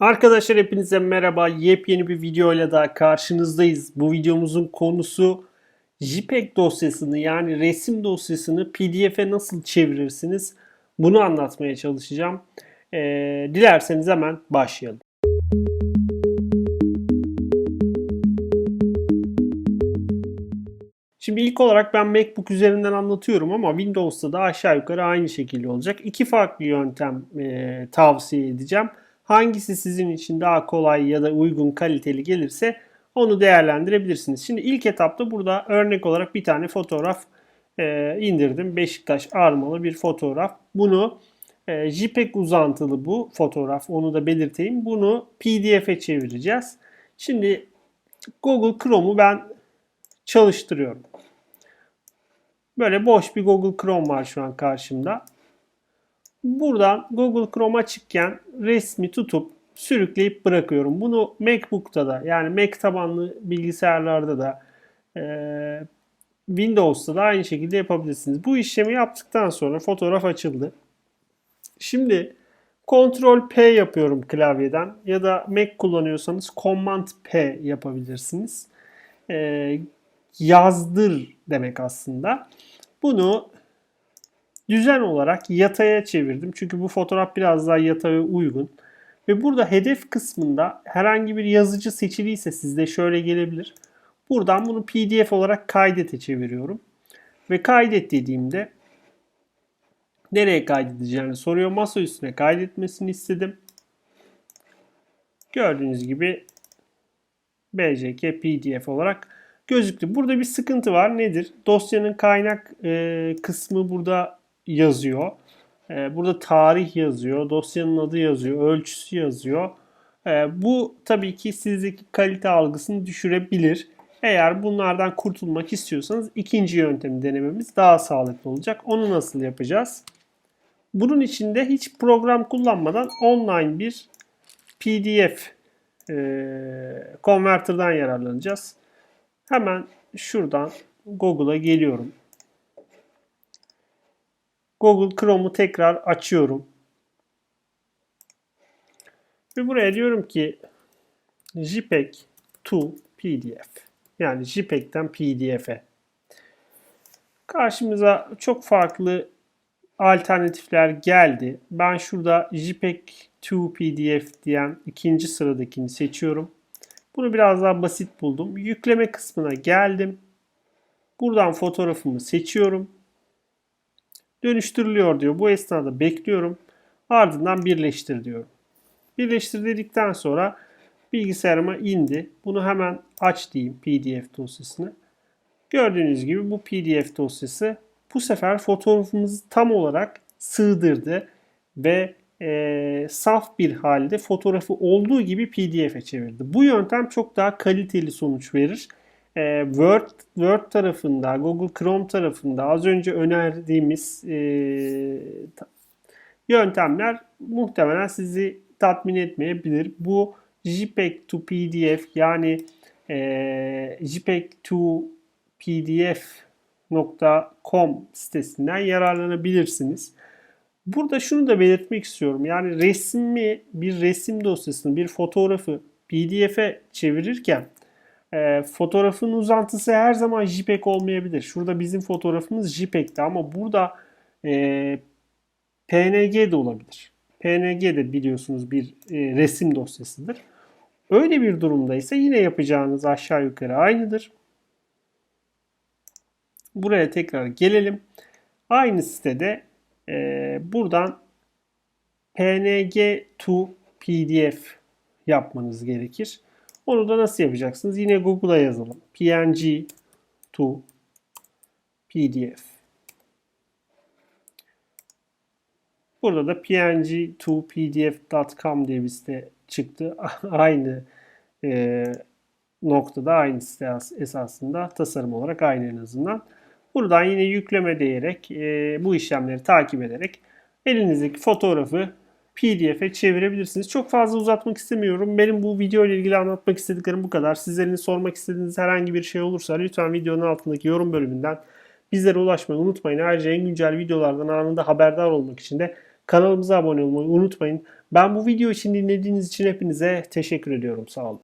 Arkadaşlar hepinize merhaba. Yepyeni bir videoyla daha karşınızdayız. Bu videomuzun konusu JPEG dosyasını yani resim dosyasını PDF'e nasıl çevirirsiniz? Bunu anlatmaya çalışacağım. Ee, dilerseniz hemen başlayalım. Şimdi ilk olarak ben MacBook üzerinden anlatıyorum ama Windows'ta da aşağı yukarı aynı şekilde olacak. İki farklı yöntem e, tavsiye edeceğim. Hangisi sizin için daha kolay ya da uygun kaliteli gelirse onu değerlendirebilirsiniz. Şimdi ilk etapta burada örnek olarak bir tane fotoğraf e, indirdim. Beşiktaş armalı bir fotoğraf. Bunu e, JPEG uzantılı bu fotoğraf onu da belirteyim. Bunu PDF'e çevireceğiz. Şimdi Google Chrome'u ben çalıştırıyorum. Böyle boş bir Google Chrome var şu an karşımda. Buradan Google Chrome açıkken resmi tutup sürükleyip bırakıyorum. Bunu MacBook'ta da yani Mac tabanlı bilgisayarlarda da e, Windows'ta da aynı şekilde yapabilirsiniz. Bu işlemi yaptıktan sonra fotoğraf açıldı. Şimdi Ctrl P yapıyorum klavyeden ya da Mac kullanıyorsanız Command P yapabilirsiniz. E, yazdır demek aslında. Bunu düzen olarak yataya çevirdim. Çünkü bu fotoğraf biraz daha yataya uygun. Ve burada hedef kısmında herhangi bir yazıcı seçiliyse sizde şöyle gelebilir. Buradan bunu PDF olarak kaydete çeviriyorum. Ve kaydet dediğimde nereye kaydedeceğini soruyor. Masa üstüne kaydetmesini istedim. Gördüğünüz gibi BJK PDF olarak gözüktü. Burada bir sıkıntı var. Nedir? Dosyanın kaynak e, kısmı burada yazıyor. E, burada tarih yazıyor. Dosyanın adı yazıyor. Ölçüsü yazıyor. E, bu tabii ki sizdeki kalite algısını düşürebilir. Eğer bunlardan kurtulmak istiyorsanız ikinci yöntemi denememiz daha sağlıklı olacak. Onu nasıl yapacağız? Bunun için de hiç program kullanmadan online bir PDF e, converter'dan yararlanacağız. Hemen şuradan Google'a geliyorum. Google Chrome'u tekrar açıyorum. Ve buraya diyorum ki JPEG to PDF. Yani JPEG'den PDF'e. Karşımıza çok farklı alternatifler geldi. Ben şurada JPEG to PDF diyen ikinci sıradakini seçiyorum. Bunu biraz daha basit buldum. Yükleme kısmına geldim. Buradan fotoğrafımı seçiyorum. Dönüştürülüyor diyor. Bu esnada bekliyorum. Ardından birleştir diyorum. Birleştir dedikten sonra bilgisayarıma indi. Bunu hemen aç diyeyim PDF dosyasını. Gördüğünüz gibi bu PDF dosyası bu sefer fotoğrafımızı tam olarak sığdırdı ve e, saf bir halde fotoğrafı olduğu gibi PDF'e çevirdi. Bu yöntem çok daha kaliteli sonuç verir. E, Word, Word tarafında, Google Chrome tarafında az önce önerdiğimiz e, yöntemler muhtemelen sizi tatmin etmeyebilir. Bu JPEG to PDF yani e, JPEG to PDF.com sitesinden yararlanabilirsiniz. Burada şunu da belirtmek istiyorum. Yani resmi bir resim dosyasını, bir fotoğrafı PDF'e çevirirken e, fotoğrafın uzantısı her zaman JPEG olmayabilir. Şurada bizim fotoğrafımız JPEG'ti ama burada e, PNG de olabilir. PNG de biliyorsunuz bir e, resim dosyasıdır. Öyle bir durumda ise yine yapacağınız aşağı yukarı aynıdır. Buraya tekrar gelelim. Aynı sitede e, buradan PNG to PDF yapmanız gerekir. Onu da nasıl yapacaksınız? Yine Google'a yazalım. PNG to PDF. Burada da png to pdf.com diye bir site çıktı. aynı e, noktada aynı site esasında tasarım olarak aynı en azından. Buradan yine yükleme diyerek e, bu işlemleri takip ederek elinizdeki fotoğrafı PDF'e çevirebilirsiniz. Çok fazla uzatmak istemiyorum. Benim bu video ile ilgili anlatmak istediklerim bu kadar. Sizlerin sormak istediğiniz herhangi bir şey olursa lütfen videonun altındaki yorum bölümünden bizlere ulaşmayı unutmayın. Ayrıca en güncel videolardan anında haberdar olmak için de Kanalımıza abone olmayı unutmayın. Ben bu video için dinlediğiniz için hepinize teşekkür ediyorum. Sağ olun.